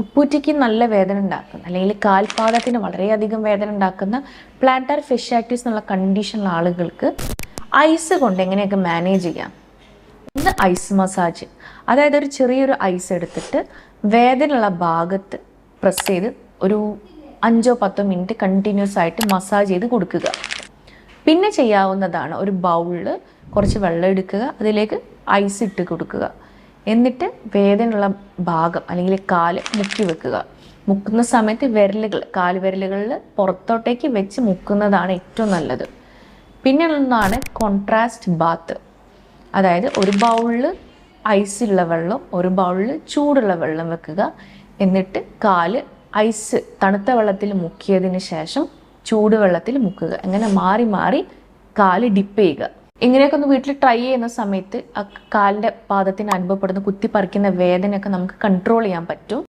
ഉപ്പൂറ്റിക്ക് നല്ല വേദന ഉണ്ടാക്കുന്ന അല്ലെങ്കിൽ കാൽപാദത്തിന് വളരെയധികം വേദന ഉണ്ടാക്കുന്ന പ്ലാന്റാർ ഫെഷ്യാറ്റിസ് എന്നുള്ള കണ്ടീഷനുള്ള ആളുകൾക്ക് ഐസ് കൊണ്ട് എങ്ങനെയൊക്കെ മാനേജ് ചെയ്യാം? ഒന്ന് ഐസ് മസാജ് അതായത് ഒരു ചെറിയൊരു ഐസ് എടുത്തിട്ട് വേദനയുള്ള ഭാഗത്ത് പ്രസ് ചെയ്ത് ഒരു അഞ്ചോ പത്തോ മിനിറ്റ് കണ്ടിന്യൂസ് ആയിട്ട് മസാജ് ചെയ്ത് കൊടുക്കുക. പിന്നെ ചെയ്യാവുന്നതാണ് ഒരു ബൗളിൽ കുറച്ച് വെള്ളം എടുക്കുക അതിലേക്ക് ഐസ് ഇട്ട് കൊടുക്കുക. എന്നിട്ട് വേദനയുള്ള ഭാഗം അല്ലെങ്കിൽ കാൽ മുക്കി വെക്കുക. മുക്കുന്ന സമയത്ത് വിരലുകൾ കാൽ വിരലുകളിൽ പുറത്തോട്ടേക്ക് വെച്ച് മുക്കുന്നതാണ് ഏറ്റവും നല്ലത്. പിന്നെ ഒന്നാണ് കോൺട്രാസ്റ്റ് ബാത്ത് അതായത് ഒരു ബൗളിൽ ഐസുള്ള വെള്ളം ഒരു ബൗളിൽ ചൂടുള്ള വെള്ളം വെക്കുക. എന്നിട്ട് കാൽ ഐസ് തണുത്ത വെള്ളത്തിൽ മുക്കിയതിന് ശേഷം ചൂടുവെള്ളത്തിൽ മുക്കുക. അങ്ങനെ മാറി മാറി കാൽ ഡിപ്പ് ചെയ്യുക. ഇങ്ങനെയൊക്കെ ഒന്ന് വീട്ടിൽ ട്രൈ ചെയ്യുന്ന സമയത്ത് ആ കാലിന്റെ പാദത്തിന് അനുഭവപ്പെടുന്ന കുത്തിപ്പറിക്കുന്ന വേദനയൊക്കെ നമുക്ക് കൺട്രോൾ ചെയ്യാൻ പറ്റും.